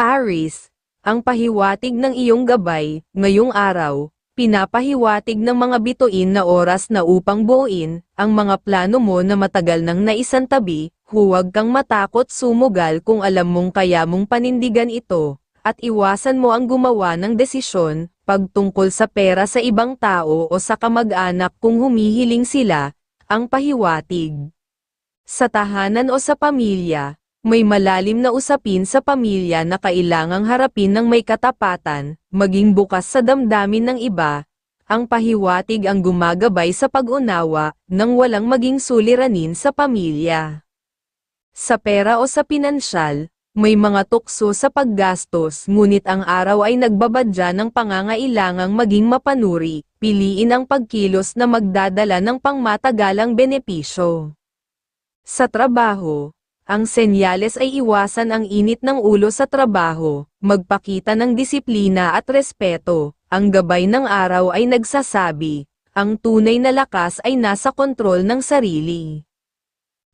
Aris, ang pahiwatig ng iyong gabay, ngayong araw, pinapahiwatig ng mga bituin na oras na upang buuin, ang mga plano mo na matagal nang naisantabi, huwag kang matakot sumugal kung alam mong kaya mong panindigan ito, at iwasan mo ang gumawa ng desisyon, pagtungkol sa pera sa ibang tao o sa kamag-anak kung humihiling sila, ang pahiwatig. Sa tahanan o sa pamilya, may malalim na usapin sa pamilya na kailangang harapin ng may katapatan, maging bukas sa damdamin ng iba, ang pahiwatig ang gumagabay sa pag-unawa, nang walang maging suliranin sa pamilya. Sa pera o sa pinansyal, may mga tukso sa paggastos ngunit ang araw ay nagbabadya ng pangangailangang maging mapanuri, piliin ang pagkilos na magdadala ng pangmatagalang benepisyo. Sa trabaho, ang senyales ay iwasan ang init ng ulo sa trabaho, magpakita ng disiplina at respeto, ang gabay ng araw ay nagsasabi, ang tunay na lakas ay nasa kontrol ng sarili.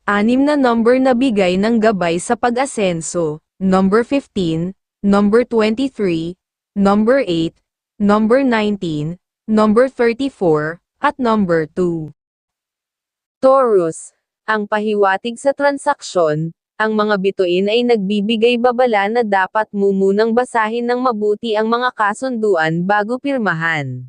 Anim na number na bigay ng gabay sa pag-asenso, number 15, number 23, number 8, number 19, number 34, at number 2. Taurus, ang pahiwatig sa transaksyon, ang mga bituin ay nagbibigay babala na dapat mo munang basahin ng mabuti ang mga kasunduan bago pirmahan.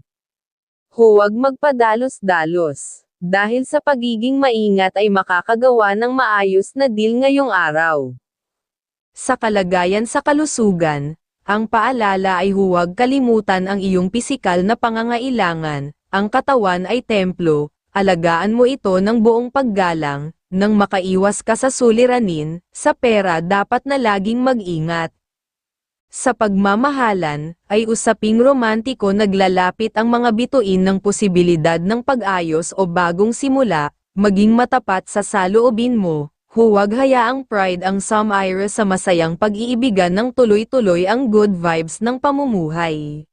Huwag magpadalos-dalos, dahil sa pagiging maingat ay makakagawa ng maayos na deal ngayong araw. Sa kalagayan sa kalusugan, ang paalala ay huwag kalimutan ang iyong pisikal na pangangailangan, ang katawan ay templo, alagaan mo ito ng buong paggalang, nang makaiwas ka sa suliranin, sa pera dapat na laging mag-ingat. Sa pagmamahalan, ay usaping romantiko naglalapit ang mga bituin ng posibilidad ng pag-ayos o bagong simula, maging matapat sa saloobin mo, huwag hayaang pride ang sumire sa masayang pag-iibigan ng tuloy-tuloy ang good vibes ng pamumuhay.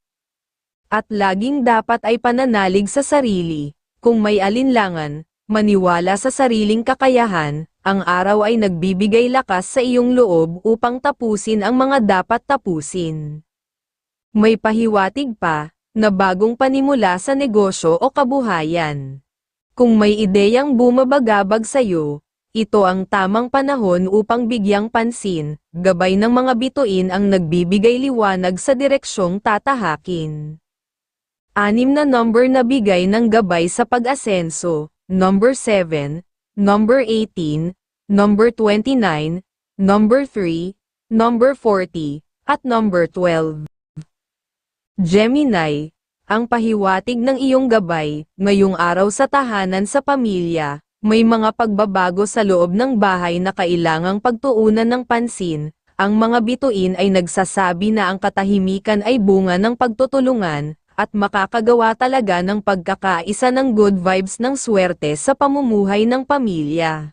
At laging dapat ay pananalig sa sarili, kung may alinlangan, maniwala sa sariling kakayahan, ang araw ay nagbibigay lakas sa iyong loob upang tapusin ang mga dapat tapusin. May pahiwatig pa, na bagong panimula sa negosyo o kabuhayan. Kung may ideyang bumabagabag sa iyo, ito ang tamang panahon upang bigyang pansin, gabay ng mga bituin ang nagbibigay liwanag sa direksyong tatahakin. Anim na number na bigay ng gabay sa pag-asenso, number 7, number 18, number 29, number 3, number 40, at number 12. Gemini, ang pahiwatig ng iyong gabay, ngayong araw sa tahanan sa pamilya, may mga pagbabago sa loob ng bahay na kailangang pagtuunan ng pansin, ang mga bituin ay nagsasabi na ang katahimikan ay bunga ng pagtutulungan, at makakagawa talaga ng pagkakaisa ng good vibes ng swerte sa pamumuhay ng pamilya.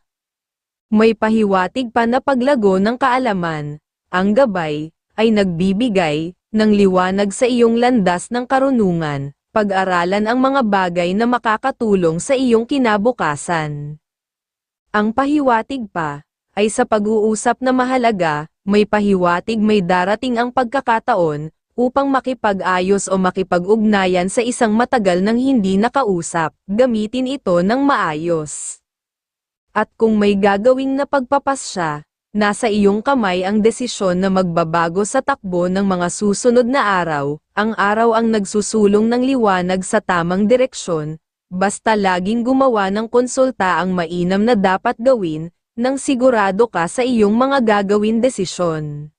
May pahiwatig pa na paglago ng kaalaman, ang gabay, ay nagbibigay, ng liwanag sa iyong landas ng karunungan, pag-aralan ang mga bagay na makakatulong sa iyong kinabukasan. Ang pahiwatig pa, ay sa pag-uusap na mahalaga, may pahiwatig may darating ang pagkakataon, upang makipag-ayos o makipag-ugnayan sa isang matagal nang hindi nakausap, gamitin ito ng maayos. At kung may gagawing na pagpapasya, nasa iyong kamay ang desisyon na magbabago sa takbo ng mga susunod na araw, ang araw ang nagsusulong ng liwanag sa tamang direksyon, basta laging gumawa ng konsulta ang mainam na dapat gawin, nang sigurado ka sa iyong mga gagawin desisyon.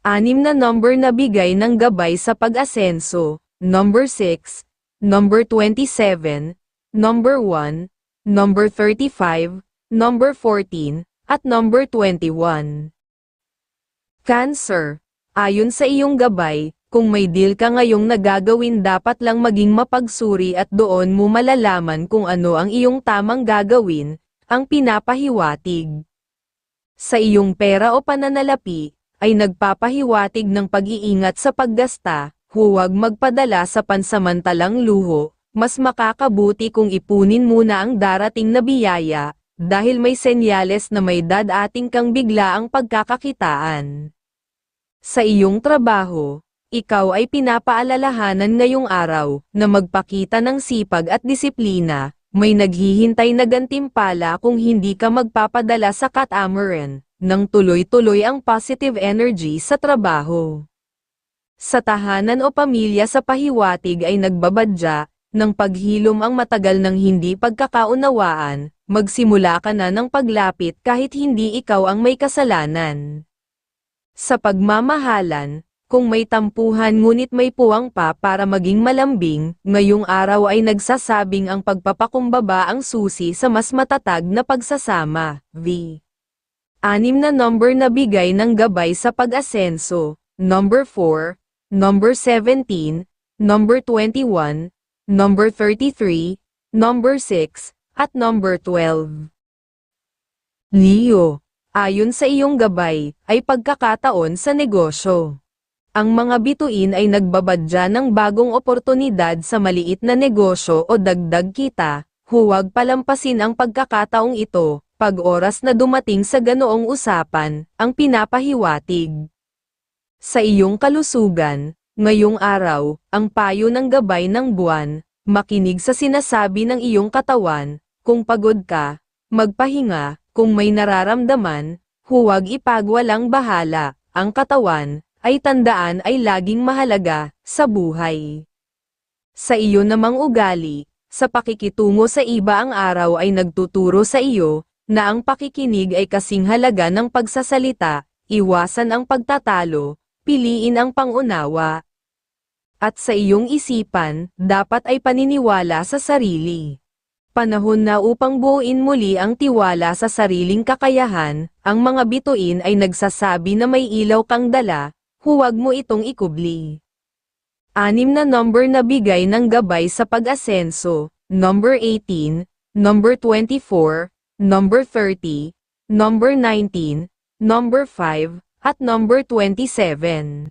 Anim na number na bigay ng gabay sa pag-asenso, number 6, number 27, number 1, number 35, number 14, at number 21. Cancer, ayon sa iyong gabay, kung may deal ka ngayong nagagawin dapat lang maging mapagsuri at doon mo malalaman kung ano ang iyong tamang gagawin, ang pinapahiwatig. Sa iyong pera o pananalapi, ay nagpapahiwatig ng pag-iingat sa paggasta, huwag magpadala sa pansamantalang luho, mas makakabuti kung ipunin muna ang darating na biyaya, dahil may senyales na may dadating kang bigla ang pagkakakitaan. Sa iyong trabaho, ikaw ay pinapaalalahanan ngayong araw na magpakita ng sipag at disiplina, may naghihintay na gantimpala kung hindi ka magpapadala sa catamaran, nang tuloy-tuloy ang positive energy sa trabaho. Sa tahanan o pamilya sa pahiwatig ay nagbabadya, ng paghilom ang matagal ng hindi pagkakaunawaan, magsimula ka na ng paglapit kahit hindi ikaw ang may kasalanan. Sa pagmamahalan, kung may tampuhan ngunit may puwang pa para maging malambing, ngayong araw ay nagsasabing ang pagpapakumbaba ang susi sa mas matatag na pagsasama. V. Anim na number na bigay ng gabay sa pag-asenso, number 4, number 17, number 21, number 33, number 6, at number 12. Leo, ayon sa iyong gabay, ay pagkakataon sa negosyo. Ang mga bituin ay nagbabadya ng bagong oportunidad sa maliit na negosyo o dagdag kita, huwag palampasin ang pagkakataong ito, pag oras na dumating sa ganoong usapan, ang pinapahiwatig. Sa iyong kalusugan, ngayong araw, ang payo ng gabay ng buwan, makinig sa sinasabi ng iyong katawan, kung pagod ka, magpahinga, kung may nararamdaman, huwag ipagwalang bahala, ang katawan, ay tandaan ay laging mahalaga, sa buhay. Sa iyo namang ugali, sa pakikitungo sa iba ang araw ay nagtuturo sa iyo, na ang pakikinig ay kasing halaga ng pagsasalita, iwasan ang pagtatalo, piliin ang pangunawa. At sa iyong isipan, dapat ay paniniwala sa sarili. Panahon na upang buuin muli ang tiwala sa sariling kakayahan, ang mga bituin ay nagsasabi na may ilaw kang dala, huwag mo itong ikubli. Anim na number na bigay ng gabay sa pag-asenso, number 18, number 24, number 30, number 19, number 5, at number 27.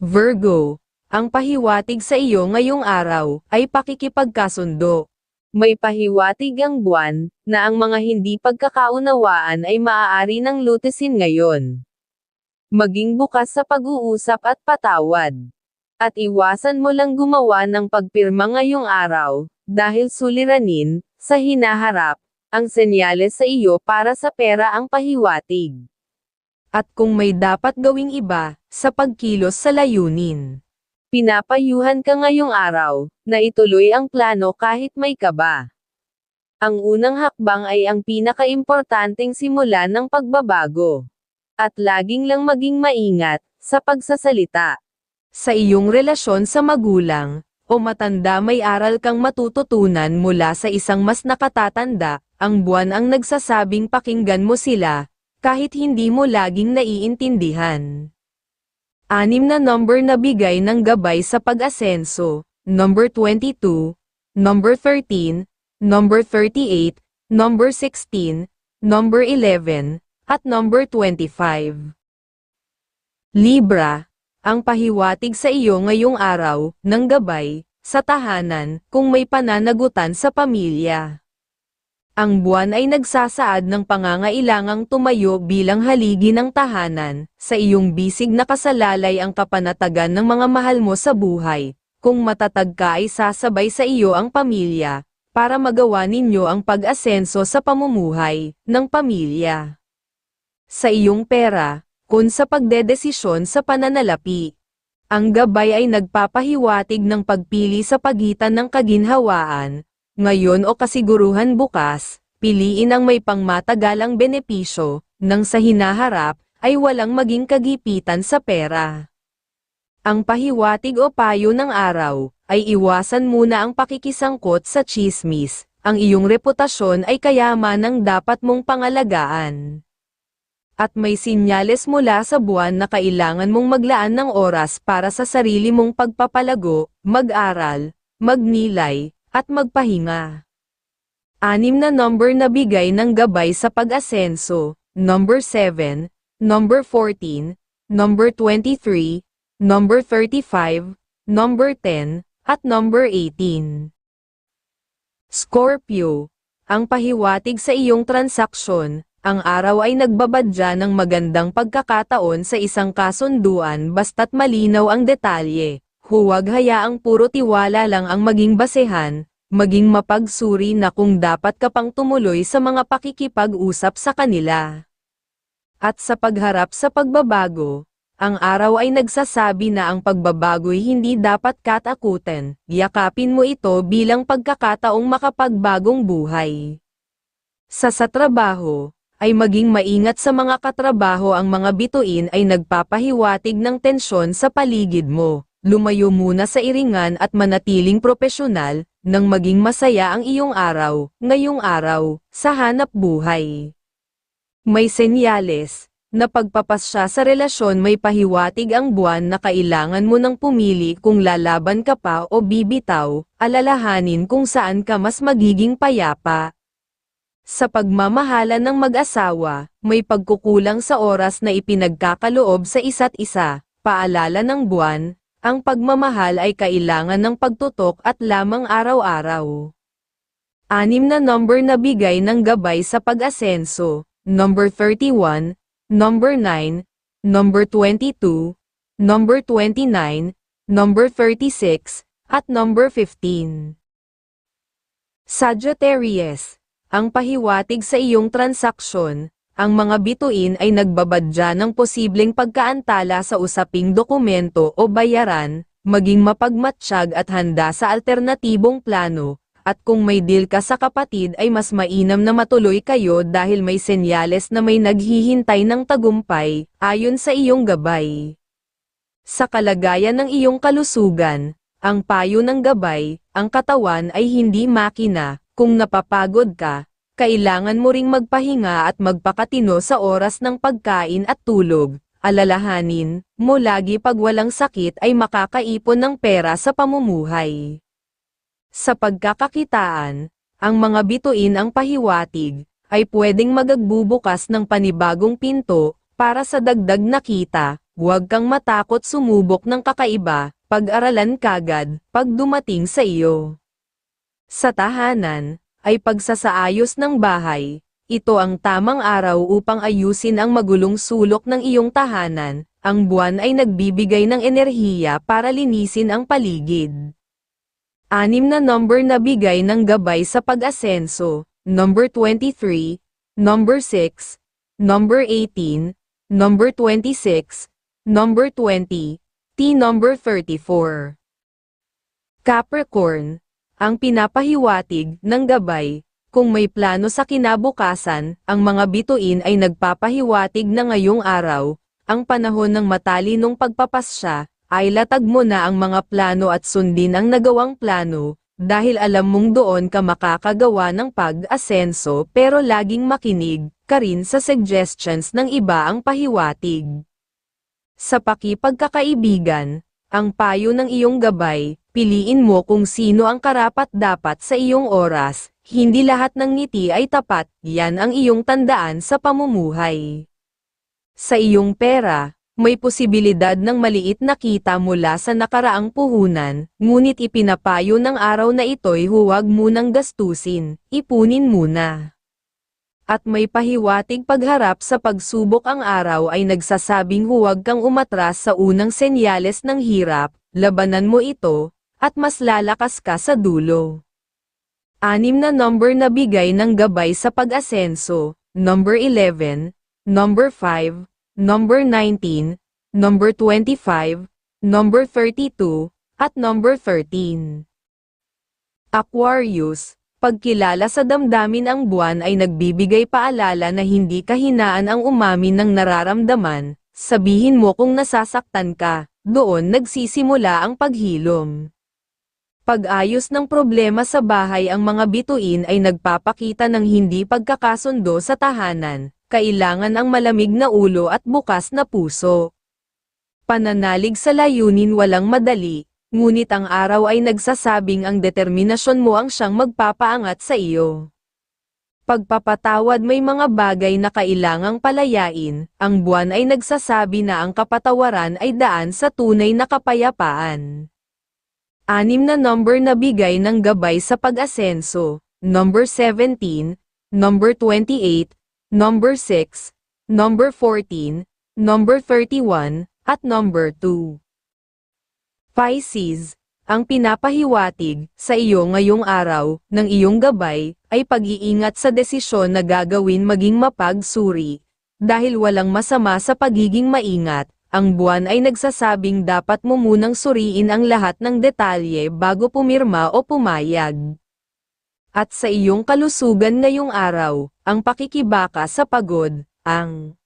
Virgo, ang pahiwatig sa iyo ngayong araw ay pakikipagkasundo. May pahiwatig ang buwan, na ang mga hindi pagkakaunawaan ay maaari ng lutesin ngayon. Maging bukas sa pag-uusap at patawad. At iwasan mo lang gumawa ng pagpirma ngayong araw, dahil suliranin, sa hinaharap, ang senyales sa iyo para sa pera ang pahiwatig. At kung may dapat gawing iba, sa pagkilos sa layunin. Pinapayuhan ka ngayong araw, na ituloy ang plano kahit may kaba. Ang unang hakbang ay ang pinakaimportanteng simula ng pagbabago. At laging lang maging maingat, sa pagsasalita. Sa iyong relasyon sa magulang, o matanda may aral kang matututunan mula sa isang mas nakatatanda, ang buwan ang nagsasabing pakinggan mo sila, kahit hindi mo laging naiintindihan. Anim na number na bigay ng gabay sa pag-asenso, number 22, number 13, number 38, number 16, number 11, at number 25. Libra, ang pahiwatig sa iyo ngayong araw, ng gabay, sa tahanan, kung may pananagutan sa pamilya. Ang buwan ay nagsasaad ng pangangailangang tumayo bilang haligi ng tahanan, sa iyong bisig na kasalalay ang kapanatagan ng mga mahal mo sa buhay, kung matatag ka ay sasabay sa iyo ang pamilya, para magawa ninyo ang pag-asenso sa pamumuhay, ng pamilya. Sa iyong pera, kun sa pagdedesisyon sa pananalapi. Ang gabay ay nagpapahiwatig ng pagpili sa pagitan ng kaginhawaan, ngayon o kasiguruhan bukas, piliin ang may pangmatagalang benepisyo, nang sa hinaharap, ay walang maging kagipitan sa pera. Ang pahiwatig o payo ng araw, ay iwasan muna ang pakikisangkot sa chismis, ang iyong reputasyon ay kayamanang dapat mong pangalagaan. At may sinyales mula sa buwan na kailangan mong maglaan ng oras para sa sarili mong pagpapalago, mag-aral, magnilay, at magpahinga. Anim na number na bigay ng gabay sa pag-asenso, number 7, number 14, number 23, number 35, number 10, at number 18. Scorpio, ang pahiwatig sa iyong transaksyon, ang araw ay nagbabadya ng magandang pagkakataon sa isang kasunduan basta't malinaw ang detalye. Huwag hayaang puro tiwala lang ang maging basehan, maging mapagsuri na kung dapat ka pang tumuloy sa mga pakikipag-usap sa kanila. At sa pagharap sa pagbabago, ang araw ay nagsasabi na ang pagbabago'y hindi dapat katakutin, yakapin mo ito bilang pagkakataong makapagbagong buhay. Sa sa trabaho, ay maging maingat sa mga katrabaho ang mga bituin ay nagpapahiwatig ng tensyon sa paligid mo. Lumayo muna sa iringan at manatiling propesyonal, nang maging masaya ang iyong araw, ngayong araw, sa hanap buhay. May senyales, na pagpapasya sa relasyon may pahiwatig ang buwan na kailangan mo nang pumili kung lalaban ka pa o bibitaw, alalahanin kung saan ka mas magiging payapa. Sa pagmamahala ng mag-asawa, may pagkukulang sa oras na ipinagkakaloob sa isa't isa, paalala ng buwan, ang pagmamahal ay kailangan ng pagtutok at lamang araw-araw. Anim na number na bigay ng gabay sa pag-asenso, number 31, number 9, number 22, number 29, number 36, at number 15. Sagittarius, ang pahiwatig sa iyong transaksyon, ang mga bituin ay nagbabadya ng posibleng pagkaantala sa usaping dokumento o bayaran, maging mapagmatsyag at handa sa alternatibong plano, at kung may deal ka sa kapatid ay mas mainam na matuloy kayo dahil may senyales na may naghihintay ng tagumpay, ayon sa iyong gabay. Sa kalagayan ng iyong kalusugan, ang payo ng gabay, ang katawan ay hindi makina, kung napapagod ka, kailangan mo ring magpahinga at magpakatino sa oras ng pagkain at tulog. Alalahanin, mo lagi pag walang sakit ay makakaipon ng pera sa pamumuhay. Sa pagkakakitaan, ang mga bituin ang pahiwatig, ay pwedeng magagbubukas ng panibagong pinto, para sa dagdag na kita, huwag kang matakot sumubok ng kakaiba, pag-aralan kagad, pag dumating sa iyo. Sa tahanan, ay pagsasaayos ng bahay, ito ang tamang araw upang ayusin ang magulong sulok ng iyong tahanan, ang buwan ay nagbibigay ng enerhiya para linisin ang paligid. Anim na number na bigay ng gabay sa pag-asenso, number 23, number 6, number 18, number 26, number 20, T number 34. Capricorn, ang pinapahiwatig ng gabay, kung may plano sa kinabukasan, ang mga bituin ay nagpapahiwatig na ngayong araw, ang panahon ng matalinong pagpapasya, ay latag mo na ang mga plano at sundin ang nagawang plano, dahil alam mong doon ka makakagawa ng pag-asenso pero laging makinig ka rin sa suggestions ng iba ang pahiwatig. Sa pakipagkakaibigan, ang payo ng iyong gabay, piliin mo kung sino ang karapat-dapat sa iyong oras, hindi lahat ng ngiti ay tapat, yan ang iyong tandaan sa pamumuhay. Sa iyong pera, may posibilidad ng maliit na kita mula sa nakaraang puhunan, ngunit ipinapayo ng araw na ito'y huwag munang gastusin, ipunin muna. At may pahiwatig pagharap sa pagsubok ang araw ay nagsasabing huwag kang umatras sa unang senyales ng hirap, labanan mo ito, at mas lalakas ka sa dulo. Anim na number na bigay ng gabay sa pag-asenso, number 11, number 5, number 19, number 25, number 32, at number 13. Aquarius, pagkilala sa damdamin ang buwan ay nagbibigay paalala na hindi kahinaan ang umamin ng nararamdaman, sabihin mo kung nasasaktan ka, doon nagsisimula ang paghilom. Pag-ayos ng problema sa bahay ang mga bituin ay nagpapakita ng hindi pagkakasundo sa tahanan, kailangan ang malamig na ulo at bukas na puso. Pananalig sa layunin walang madali, ngunit ang araw ay nagsasabing ang determinasyon mo ang siyang magpapaangat sa iyo. Pagpapatawad may mga bagay na kailangang palayain, ang buwan ay nagsasabi na ang kapatawaran ay daan sa tunay na kapayapaan. Anim na number na bigay ng gabay sa pag-asenso, number 17, number 28, number 6, number 14, number 31, at number 2. Pisces, ang pinapahiwatig sa iyo ngayong araw ng iyong gabay ay pag-iingat sa desisyon na gagawin maging mapagsuri. Dahil walang masama sa pagiging maingat, ang buwan ay nagsasabing dapat mo munang suriin ang lahat ng detalye bago pumirma o pumayag. At sa iyong kalusugan ngayong araw, ang pakikibaka sa pagod, ang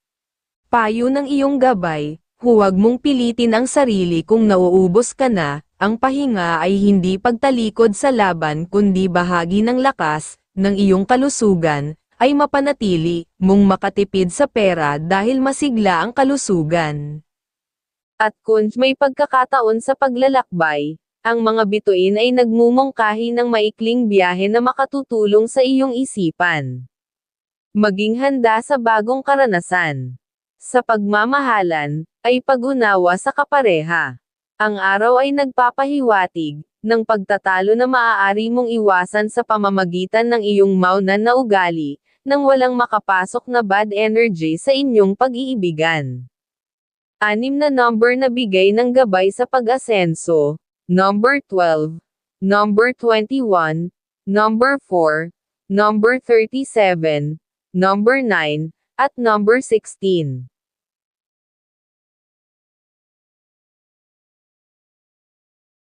payo ng iyong gabay, huwag mong pilitin ang sarili kung nauubos ka na, ang pahinga ay hindi pagtalikod sa laban kundi bahagi ng lakas, ng iyong kalusugan, ay mapanatili, mong makatipid sa pera dahil masigla ang kalusugan. At kung may pagkakataon sa paglalakbay, ang mga bituin ay nagmumungkahi ng maikling biyahe na makatutulong sa iyong isipan. Maging handa sa bagong karanasan. Sa pagmamahalan, ay pag-unawa sa kapareha. Ang araw ay nagpapahiwatig, ng pagtatalo na maaari mong iwasan sa pamamagitan ng iyong maunan na ugali, nang walang makapasok na bad energy sa inyong pag-iibigan. Anim na number na bigay ng gabay sa pag-asenso, number 12, number 21, number 4, number 37, number 9, at number 16.